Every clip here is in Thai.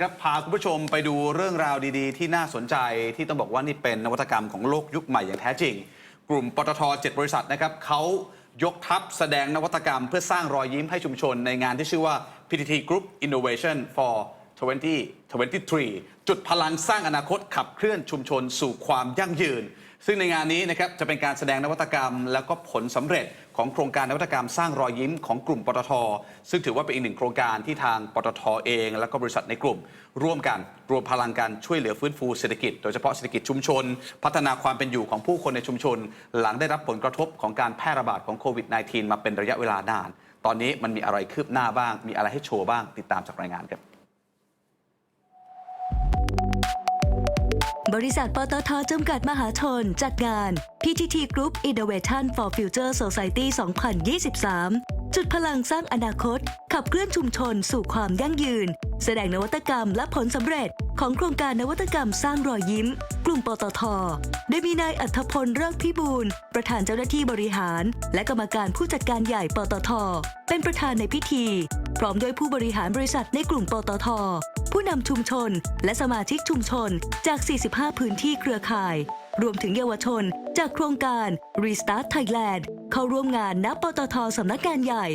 ครับพาคุณผู้ชมไปดูเรื่องราวดี ๆ ที่น่าสนใจที่ต้องบอกว่านี่เป็นนวัตกรรมของโลกยุคใหม่อย่างแท้จริง กลุ่มปตท7บริษัทนะครับเขายกทัพแสดงนวัตกรรมเพื่อสร้างรอยยิ้มให้ชุมชนในงานที่ชื่อว่า PTT Group Innovation for 2023 จุดพลังสร้างอนาคตขับเคลื่อนชุมชนสู่ความยั่งยืน ซึ่งในงานนี้นะครับจะเป็นการแสดงนวัตกรรม แล้วก็ผลสำเร็จของโครงการนวัตกรรมสร้างรอยยิ้มของกลุ่มปตท ซึ่งถือว่าเป็นอีกหนึ่งโครงการที่ทางปตทเอง แล้วก็บริษัทในกลุ่ม ร่วมกันรวมพลังกันช่วยเหลือฟื้นฟูเศรษฐกิจโดยเฉพาะเศรษฐกิจชุมชน พัฒนาความเป็นอยู่ของผู้คนในชุมชน หลังได้รับผลกระทบของการแพร่ระบาดของโควิด -19 มาเป็นระยะเวลานาน ตอนนี้มันมีอะไรคืบหน้าบ้าง มีอะไรให้โชว์บ้าง ติดตามจากรายงานครับ บริษัทปตทจำกัดมหาชน จัดงาน PTT Group Innovation for Future Society 2023 จุดพลังสร้างอนาคต ขับเคลื่อนชุมชนสู่ความยั่งยืน แสดงนวัตกรรมและผลสำเร็จของโครงการนวัตกรรมสร้างรอยยิ้ม กลุ่มปตทโดยมีนายอัธพลเริกพิบูลประธานเจ้าหน้าที่บริหาร และกรรมการผู้จัดการใหญ่ปตท เป็นประธานในพิธี พร้อมด้วยผู้บริหารบริษัทในกลุ่มปตท ผู้นำชุมชน และสมาชิกชุมชนจาก 45 พื้นที่เครือข่าย รวมถึงเยาวชน จากโครงการ Restart Thailand เข้าร่วมงานณปตทสำนักงานใหญ่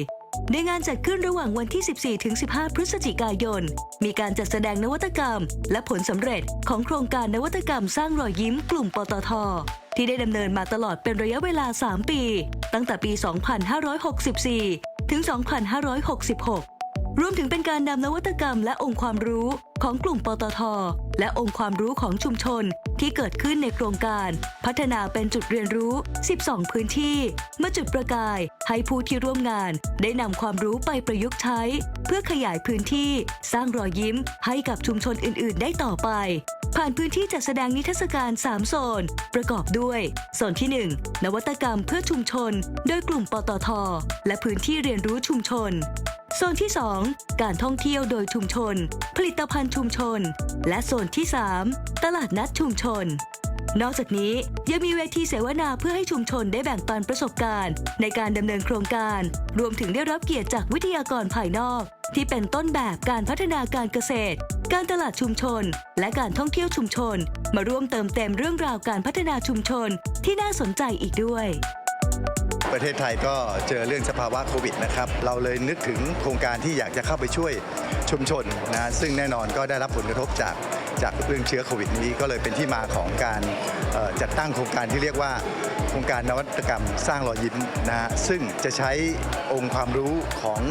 ในงานจัดขึ้นระหว่างวันที่ 14 ถึง 15 พฤศจิกายน มีการจัดแสดงนวัตกรรม และผลสำเร็จของโครงการนวัตกรรมสร้างรอยยิ้มกลุ่มปตท ที่ได้ดำเนินมาตลอดเป็นระยะเวลา 3 ปี ตั้งแต่ปี 2564 ถึง 2566 รวมถึงเป็นการนำนวัตกรรมและองค์ความรู้ ของกลุ่มปตท และองค์ความรู้ของชุมชนที่เกิดขึ้นในโครงการ พัฒนาเป็นจุดเรียนรู้ 12 พื้นที่มาจุดประกายให้ผู้ที่ร่วมงาน ได้นำความรู้ไปประยุกต์ใช้ เพื่อขยายพื้นที่ สร้างรอยยิ้มให้กับชุมชนอื่น ๆ ได้ต่อไปผ่านพื้นที่จัดแสดงนิทรรศการ 3 โซน ประกอบด้วย โซนที่ 1 นวัตกรรมเพื่อชุมชน โดยกลุ่มปตท และพื้นที่เรียนรู้ชุมชน โซนที่ 2 การท่องเที่ยวโดยชุมชน ผลิตภัณฑ์ชุมชน และโซนที่ 3 ตลาดนัดชุมชน นอกจากนี้ยังมีเวทีเสวนาเพื่อให้ชุมชนได้แบ่งปันประสบการณ์ ในการดำเนินโครงการ รวมถึงได้รับเกียรติจากวิทยากรภายนอก ที่เป็นต้นแบบการพัฒนาการเกษตร การตลาดชุมชน และการท่องเที่ยวชุมชน มาร่วมเติมเต็มเรื่องราวการพัฒนาชุมชนที่น่าสนใจอีกด้วย ประเทศไทยก็เจอเรื่องสภาวะโควิดนะครับ เราเลยนึกถึงโครงการที่อยากจะเข้าไปช่วยชุมชนนะซึ่งแน่นอนก็ได้รับผลกระทบจาก จากเรื่องเชื้อโควิดนี้ก็เลยเป็นที่มาของการจัดตั้งโครงการที่เรียกว่าโครงการนวัตกรรมสร้างรอยยิ้มนะฮะซึ่งจะใช้องค์ความรู้ของ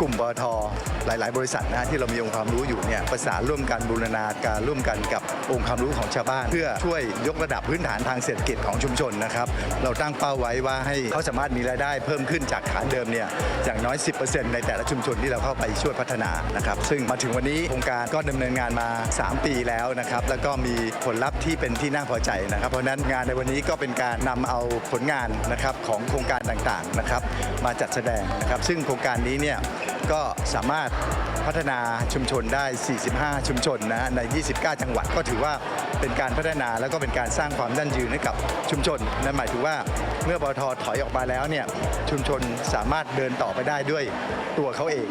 กลุ่มปตทหลาย ๆ บริษัทนะฮะที่เรามีองค์ความรู้อยู่เนี่ยประสานร่วมกันบูรณาการร่วมกันกับองค์ความรู้ของชาวบ้าน เพื่อช่วยยกระดับพื้นฐานทางเศรษฐกิจของชุมชนนะครับ เราตั้งเป้าไว้ว่าให้เขาสามารถมีรายได้เพิ่มขึ้นจากฐานเดิมเนี่ยอย่างน้อย 10%ในแต่ละชุมชนที่เราเข้าไปช่วยพัฒนานะครับซึ่งมาถึงวันนี้โครงการก็ดำเนินงานมา 3 ปีแล้วแล้วนะครับ แล้วก็มีผลลัพธ์ที่เป็นที่น่าพอใจนะครับ เพราะนั้นงานในวันนี้ก็เป็นการนำเอาผลงานนะครับของโครงการต่างๆนะครับ มาจัดแสดงนะครับ ซึ่งโครงการนี้เนี่ยก็สามารถพัฒนาชุมชนได้ 45 ชุมชนนะใน 29 จังหวัดก็ถือว่าเป็นการพัฒนาแล้วก็เป็นการสร้างความยั่งยืนให้กับชุมชน นั่นหมายถึงว่าเมื่อปตทถอยออกมาแล้วเนี่ยชุมชนสามารถเดินต่อไปได้ด้วยตัวเขาเอง